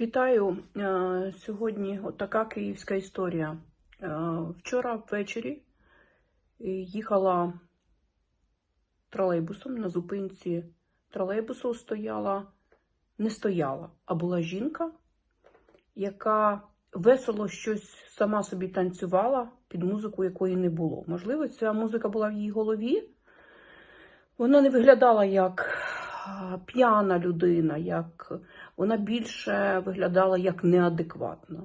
Вітаю! Е, Сьогодні така київська історія. Е, Вчора ввечері їхала тролейбусом на зупинці тролейбусу стояла, не стояла, а була жінка, яка весело щось сама собі танцювала під музику, якої не було. Можливо, ця музика була в її голові. Вона не виглядала як п'яна людина, як вона більше виглядала як неадекватна.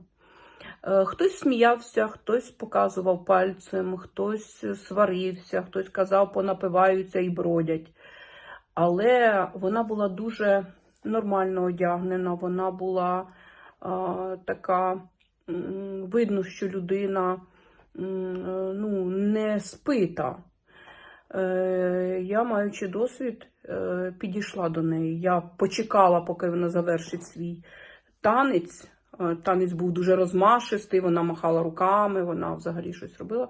Е, Хтось сміявся, хтось показував пальцем, хтось сварився, хтось казав, понапиваються і бродять. Але вона була дуже нормально одягнена, вона була а, така, видно, що людина е, ну, не спита. Е, Я, маючи досвід, е, підійшла до неї. Я почекала, поки вона завершить свій танець. Е, Танець був дуже розмашистий, вона махала руками, вона взагалі щось робила.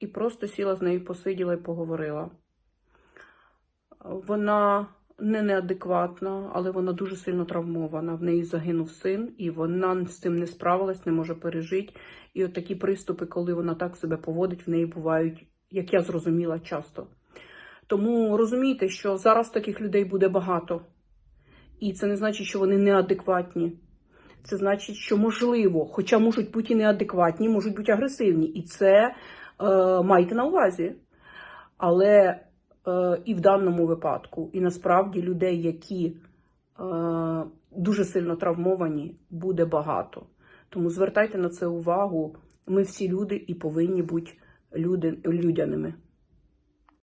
І просто сіла з нею, посиділа і поговорила. Вона не неадекватна, але вона дуже сильно травмована. В неї загинув син, і вона з цим не справилась, не може пережити. І от такі приступи, коли вона так себе поводить, в неї бувають, як я зрозуміла, часто. Тому розумійте, що зараз таких людей буде багато. І це не значить, що вони неадекватні. Це значить, що можливо, хоча можуть бути і неадекватні, можуть бути агресивні. І це е, майте на увазі. Але е, і в даному випадку, і насправді людей, які е, дуже сильно травмовані, буде багато. Тому звертайте на це увагу. Ми всі люди і повинні бути людяними.